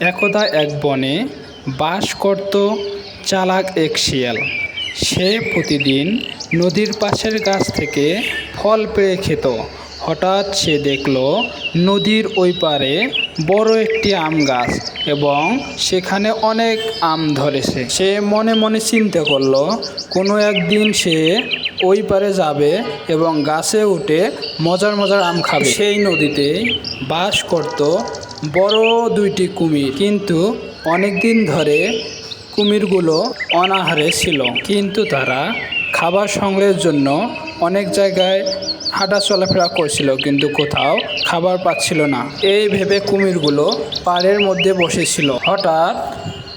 একদা এক বনে বাস করত চালাক এক শিয়াল। সে প্রতিদিন নদীর পাশের গাছ থেকে ফল পেড়ে খেত। হঠাৎ সে দেখল নদীর ওই পারে বড় একটি আম গাছ এবং সেখানে অনেক আম ধরেছে। সে মনে মনে চিন্তা করল, কোনো একদিন সে ওই পারে যাবে এবং গাছে উঠে মজার মজার আম খাবে। সেই নদীতে বাস করত বড় দুইটি কুমির, কিন্তু অনেক দিন ধরে কুমিরগুলো অনাহারে ছিল। কিন্তু তারা খাবার সংগ্রহের জন্য অনেক জায়গায় হাঁটা চলাফেরা করছিল, কিন্তু কোথাও খাবার পাচ্ছিল না। এই ভেবে কুমিরগুলো পাড়ের মধ্যে বসেছিল। হঠাৎ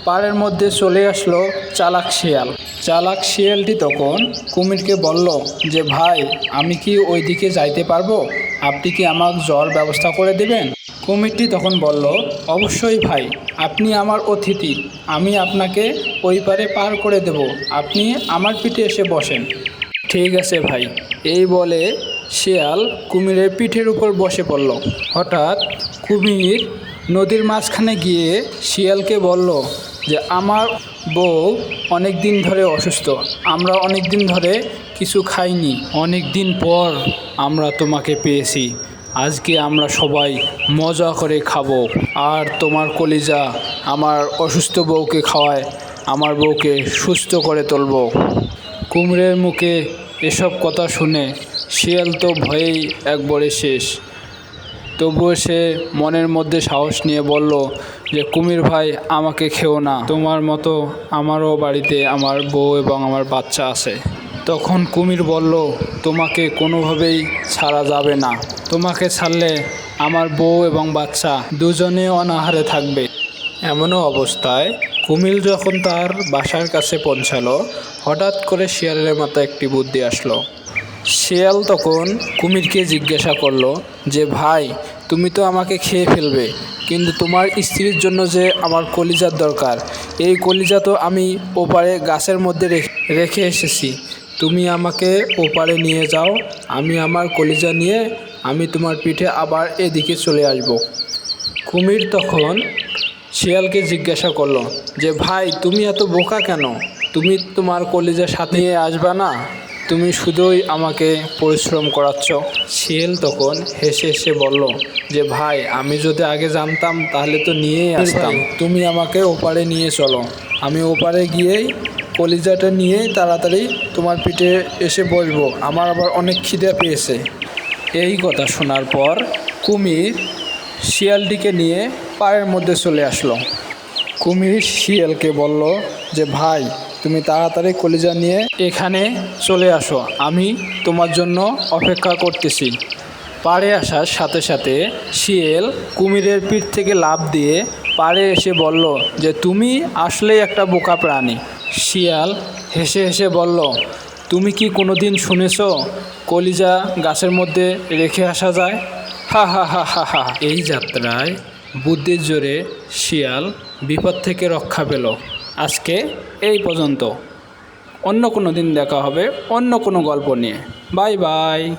পাড়ের মধ্যে চলে আসলো চালাক শিয়াল। চালাক শিয়ালটি তখন কুমিরকে বলল যে, ভাই, আমি কি ওই দিকে যাইতে পারব? আপনি কি আমার জল ব্যবস্থা করে দেবেন? কুমিরটি তখন বলল, অবশ্যই ভাই, আপনি আমার অতিথি। আমি আপনাকে ওই পারে পার করে দেব। আপনি আমার পিঠে এসে বসেন। ঠিক আছে ভাই। এই বলে শিয়াল কুমিরের পিঠের উপর বসে পড়ল। হঠাৎ কুমির নদীর মাঝখানে গিয়ে শিয়ালকে বলল যে, আমার বউ অনেক দিন ধরে অসুস্থ। আমরা অনেক দিন ধরে কিছু খাইনি। অনেক দিন পর আমরা তোমাকে পেয়েছি। আজকে আমরা সবাই মজা করে খাব। আর তোমার কলিজা আমার অসুস্থ বউকে খাওয়ায় আমার বউকে সুস্থ করে তুলবো। কুমড়ের মুখে এসব কথা শুনে শিয়াল তো ভয়েই একবারে শেষ। তবুও সে মনের মধ্যে সাহস নিয়ে বলল যে, কুমির ভাই, আমাকে খেও না। তোমার মতো আমারও বাড়িতে আমার বউ এবং আমার বাচ্চা আছে। তখন কুমির বলল, তোমাকে কোনোভাবেই ছাড়া যাবে না। তোমাকে ছাড়লে আমার বউ এবং বাচ্চা দুজনে অনাহারে থাকবে। এমনও অবস্থায় কুমির যখন তার বাসার কাছে পৌঁছালো, হঠাৎ করে শিয়ালের মাথায় একটি বুদ্ধি আসলো। শিয়াল তখন কুমিরকে জিজ্ঞাসা করল যে, ভাই, তুমি তো আমাকে খেয়ে ফেলবে, কিন্তু তোমার স্ত্রীর জন্য যে আমার কলিজার দরকার, এই কলিজা তো আমি ওপারে গাছের মধ্যে রেখে এসেছি। তুমি আমাকে ওপারে নিয়ে যাও আমি আমার কলিজা নিয়ে আমি তোমার পিঠে আবার এদিকে চলে আসব। কুমির তখন শিয়ালকে জিজ্ঞাসা করল যে ভাই তুমি এত বোকা কেন? তুমি তোমার কলিজার সাথে নিয়ে আসবা না? তুমি শুধুই আমাকে পরিশ্রম করাচ্ছ। শিয়াল তখন হেসে হেসে বলল যে ভাই আমি যদি আগে জানতাম তাহলে তো নিয়েই আসতাম। তুমি আমাকে ওপারে নিয়ে চলো। আমি ওপারে গিয়েই কলিজাটা নিয়েই তাড়াতাড়ি তোমার পিঠে এসে বসবো। আমার আবার অনেক খিদে পেয়েছে। এই কথা শোনার পর কুমির শিয়ালটিকে নিয়ে পায়ের মধ্যে চলে আসলো। কুমির শিয়ালকে বলল যে, ভাই, তুমি তাড়াতাড়ি কলিজা নিয়ে এখানে চলে আসো। আমি তোমার জন্য অপেক্ষা করতেছি। পাড়ে আসার সাথে সাথে শিয়াল কুমিরের পিঠ থেকে লাফ দিয়ে পাড়ে এসে বলল যে, তুমি আসলেই একটা বোকা প্রাণী। শিয়াল হেসে হেসে বলল, তুমি কি কোনোদিন শুনেছ কলিজা গাছের মধ্যে রেখে আসা যায়? হা হা হা হা হা। এই যাত্রায় বুদ্ধির জোরে শিয়াল বিপদ থেকে রক্ষা পেল। আজকে এই পর্যন্ত। অন্য কোনো দিন দেখা হবে, অন্য কোনো গল্প নিয়ে। Bye bye.